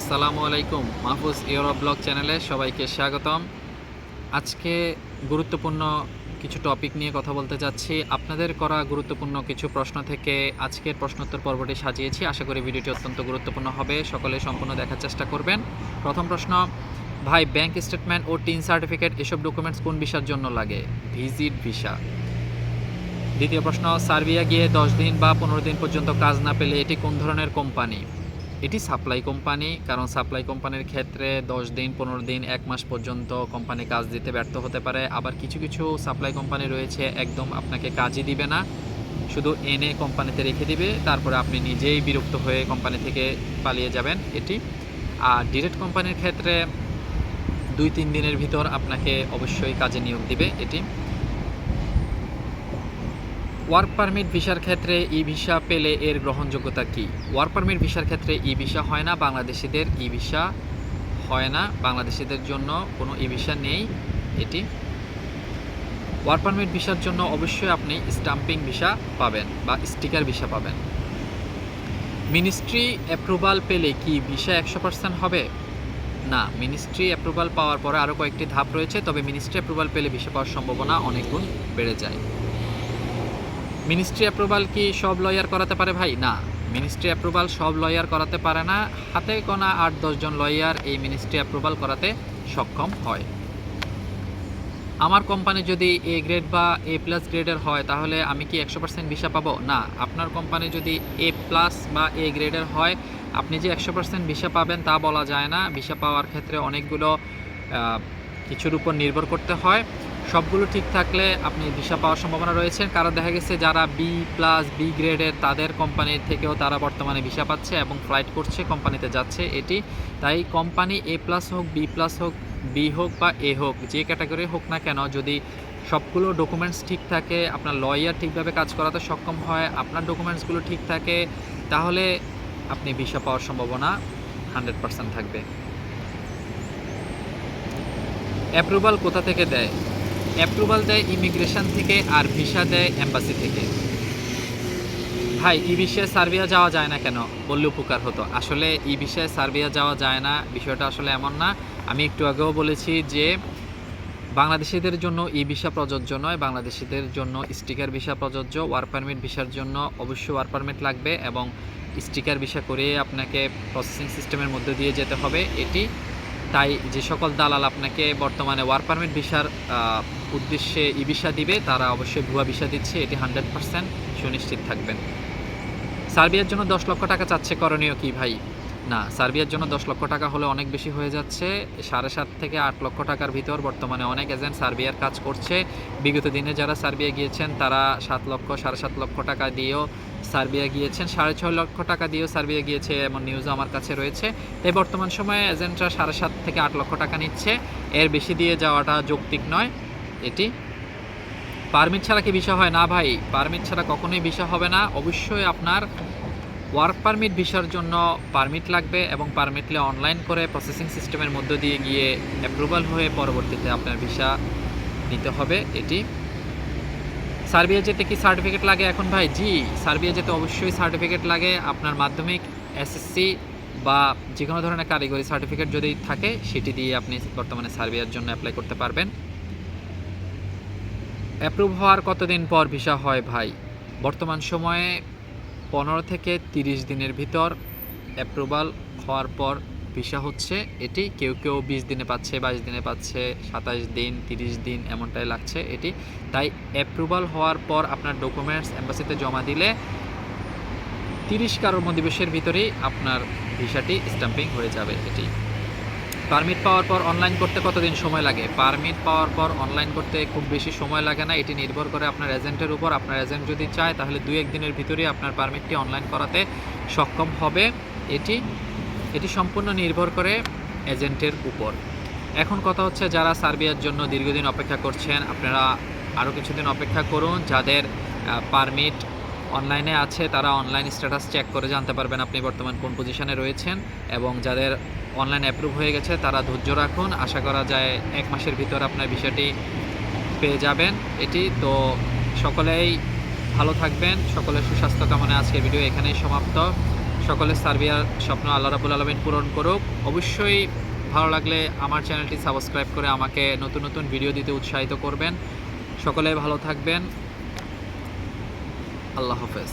আসসালামু আলাইকুম, Mahfuz euro blog চ্যানেলে সবাইকে স্বাগতম। আজকে গুরুত্বপূর্ণ কিছু টপিক নিয়ে কথা বলতে যাচ্ছি। আপনাদের করা গুরুত্বপূর্ণ কিছু প্রশ্ন থেকে আজকের প্রশ্নোত্তর পর্বটি সাজিয়েছি। আশা করি ভিডিওটি অত্যন্ত গুরুত্বপূর্ণ হবে। সকলে সম্পূর্ণ দেখার চেষ্টা করবেন। প্রথম প্রশ্ন, ভাই, ব্যাংক স্টেটমেন্ট ও টিন সার্টিফিকেট এসব ডকুমেন্টস কোন ভিসার জন্য লাগে? Visit visa. দ্বিতীয় প্রশ্ন, সার্বিয়া গিয়ে দশ দিন বা পনেরো দিন পর্যন্ত কাজ না পেলে এটি কোন ধরনের কোম্পানি? এটি সাপ্লাই কোম্পানি কারণ সাপ্লাই কোম্পানির ক্ষেত্রে দশ দিন, পনেরো দিন, এক মাস পর্যন্ত কোম্পানি কাজ দিতে ব্যর্থ হতে পারে। আবার কিছু কিছু সাপ্লাই কোম্পানি রয়েছে, একদম আপনাকে কাজই দিবে না। শুধু এনে কোম্পানিতে রেখে দিবে, তারপরে আপনি নিজেই বিরক্ত হয়ে কোম্পানি থেকে পালিয়ে যাবেন এটি। আর ডিরেক্ট কোম্পানির ক্ষেত্রে দুই, তিন দিনের ভিতর আপনাকে অবশ্যই কাজে নিয়োগ দিবে এটি। ওয়ার্ক পারমিট ভিসার ক্ষেত্রে ই ভিসা পেলে এর গ্রহণযোগ্যতা কি? ওয়ার্ক পারমিট ভিসার ক্ষেত্রে ই ভিসা হয় না, বাংলাদেশিদের ই ভিসা হয় না। বাংলাদেশিদের জন্য কোনো ই ভিসা নেই এটি। ওয়ার্ক পারমিট ভিসার জন্য অবশ্যই আপনি স্টাম্পিং ভিসা পাবেন বা স্টিকার ভিসা পাবেন। মিনিস্ট্রি অ্যাপ্রুভাল পেলে কি ভিসা একশো পার্সেন্ট হবে? না মিনিস্ট্রি অ্যাপ্রুভাল পাওয়ার পরে আরও কয়েকটি ধাপ রয়েছে, তবে মিনিস্ট্রি অ্যাপ্রুভাল পেলে ভিসা পাওয়ার সম্ভাবনা অনেক গুণ বেড়ে যায়। মিনিস্ট্রি অ্যাপ্রুভাল কি সব লয়ার করাতে পারে ভাই? না, মিনিস্ট্রি অ্যাপ্রুভাল সব লয়ার করাতে পারে না। হাতে গোনা আট দশজন লয়ার এই মিনিস্ট্রি অ্যাপ্রুভাল করাতে সক্ষম হয়। আমার কোম্পানি যদি এ গ্রেড বা এ প্লাস গ্রেডের হয়, তাহলে আমি কি একশো পার্সেন্ট ভিসা পাবো? না, আপনার কোম্পানি যদি এ প্লাস বা এ গ্রেডের হয়, আপনি যে একশো পার্সেন্ট ভিসা পাবেন তা বলা যায় না। ভিসা পাওয়ার ক্ষেত্রে অনেকগুলো কিছুর উপর নির্ভর করতে হয়। সবগুলো ঠিক থাকলে আপনি ভিসা পাওয়ার সম্ভাবনা রয়েছে। কারণ দেখা গেছে যারা বি প্লাস বি গ্রেডের তাদের কোম্পানির থেকেও তারা বর্তমানে ভিসা পাচ্ছে এবং ফ্লাইট করছে কোম্পানিতে যাচ্ছে এটি। তাই কোম্পানি এ প্লাস হোক বি প্লাস হোক বি হোক বা এ হোক, যে ক্যাটাগরি হোক না কেন, যদি সবগুলো ডকুমেন্টস ঠিক থাকে, আপনার লয়ার ঠিকভাবে কাজ করাতে সক্ষম হয়, আপনার ডকুমেন্টসগুলো ঠিক থাকে, তাহলে আপনি ভিসা পাওয়ার সম্ভাবনা হান্ড্রেড পার্সেন্ট থাকবে। অ্যাপ্রুভাল কোথা থেকে দেয়? অ্যাপ্রুভাল দেয় ইমিগ্রেশন থেকে আর ভিসা দেয় এম্বাসি থেকে। ভাই, ই বিষয়ে সার্বিয়া যাওয়া যায় না কেন? বললে উপকার হতো। আসলে ই বিষয়ে সার্বিয়া যাওয়া যায় না, বিষয়টা আসলে এমন না। আমি একটু আগেও বলেছি যে, বাংলাদেশিদের জন্য ই ভিসা প্রযোজ্য নয়, বাংলাদেশিদের জন্য স্টিকার ভিসা প্রযোজ্য, ওয়ার পারমিট ভিসার জন্য অবশ্যই ওয়ার পারমিট লাগবে এবং স্টিকার ভিসা করে আপনাকে প্রসেসিং সিস্টেমের মধ্যে দিয়ে যেতে হবে। এটি তাই যে সকল দালাল আপনাকে বর্তমানে ওয়ার পারমিট ভিসার উদ্দেশ্যে ই ভিসা দিবে, তারা অবশ্যই ভুয়া ভিসা দিচ্ছে, এটি হান্ড্রেড পার্সেন্ট সুনিশ্চিত থাকবেন। সার্বিয়ার জন্য দশ লক্ষ টাকা চাচ্ছে করণীয় কি ভাই? না, সার্বিয়ার জন্য দশ লক্ষ টাকা হলে অনেক বেশি হয়ে যাচ্ছে। সাড়ে সাত থেকে আট লক্ষ টাকার ভিতর বর্তমানে অনেক এজেন্ট সার্বিয়ার কাজ করছে। বিগত দিনে যারা সার্বিয়া গিয়েছেন, তারা সাত লক্ষ, সাড়ে সাত লক্ষ টাকা দিয়েও সার্বিয়া গিয়েছেন। সাড়ে ছয় লক্ষ টাকা দিয়েও সার্বিয়া গিয়েছে এমন নিউজও আমার কাছে রয়েছে। তাই বর্তমান সময়ে এজেন্টরা সাড়ে সাত থেকে আট লক্ষ টাকা নিচ্ছে। এর বেশি দিয়ে যাওয়াটা যৌক্তিক নয়। এটি পারমিট ছাড়া কি ভিসা হয়? না ভাই, পারমিট ছাড়া কখনোই ভিসা হবে না। অবশ্যই আপনার ওয়ার্ক পারমিট, ভিসার জন্য পারমিট লাগবে এবং পারমিটলে অনলাইন করে প্রসেসিং সিস্টেমের মধ্য দিয়ে গিয়ে অ্যাপ্রুভাল হয়ে পরবর্তীতে আপনার ভিসা নিতে হবে। এটি সার্বিয়া যেতে কি সার্টিফিকেট লাগে এখন ভাই? জি, সার্বিয়া যেতে অবশ্যই সার্টিফিকেট লাগে। আপনার মাধ্যমিক এসএসসি বা যে কোনো ধরনের কারিগরি সার্টিফিকেট যদি থাকে, সেটি দিয়ে আপনি বর্তমানে সার্বিয়ার জন্য অ্যাপ্লাই করতে পারবেন। অ্যাপ্রুভ হওয়ার কতদিন পর ভিসা হয় ভাই? বর্তমান সময়ে পনেরো থেকে তিরিশ দিনের ভিতর অ্যাপ্রুভাল হওয়ার পর ভিসা হচ্ছে এটি, কেউ কেউ বিশ দিনে পাচ্ছে, বাইশ দিনে পাচ্ছে, সাতাশ দিন, তিরিশ দিন, এমনটাই লাগছে এটি। তাই অ্যাপ্রুভাল হওয়ার পর আপনার ডকুমেন্টস এম্বাসিতে জমা দিলে তিরিশ কর্মদিবসের ভিতরেই আপনার ভিসাটি স্ট্যাম্পিং হয়ে যাবে এটি। পারমিট পাওয়ার পর অনলাইন করতে কতদিন সময় লাগে? পারমিট পাওয়ার পর অনলাইন করতে খুব বেশি সময় লাগে না, এটি নির্ভর করে আপনার এজেন্টের উপর। আপনার এজেন্ট যদি চায়, তাহলে দুই একদিনের ভিতরেই আপনার পারমিটটি অনলাইন করাতে সক্ষম হবে এটি। এটি সম্পূর্ণ নির্ভর করে এজেন্টের উপর। এখন কথা হচ্ছে যারা সার্বিয়ার জন্য দীর্ঘদিন অপেক্ষা করছেন, আপনারা আরও কিছুদিন অপেক্ষা করুন। যাদের পারমিট অনলাইনে আছে, তারা অনলাইন স্ট্যাটাস চেক করে জানতে পারবেন আপনি বর্তমান কোন পজিশনে রয়েছেন এবং যাদের অনলাইন অ্যাপ্রুভ হয়ে গেছে, তারা ধৈর্য রাখুন। আশা করা যায় এক মাসের ভিতর আপনার বিষয়টি পেয়ে যাবেন এটি। তো সকলেই ভালো থাকবেন, সকলের সুস্বাস্থ্য কামনা আজকের ভিডিও এখানেই সমাপ্ত। সকলের সার্বিয়ার স্বপ্ন আল্লাহ রাবুল আলমিন পূরণ করুক। অবশ্যই ভালো লাগলে আমার চ্যানেলটি সাবস্ক্রাইব করে আমাকে নতুন নতুন ভিডিও দিতে উৎসাহিত করবেন। সকলে ভালো থাকবেন। আল্লাহ হাফেজ।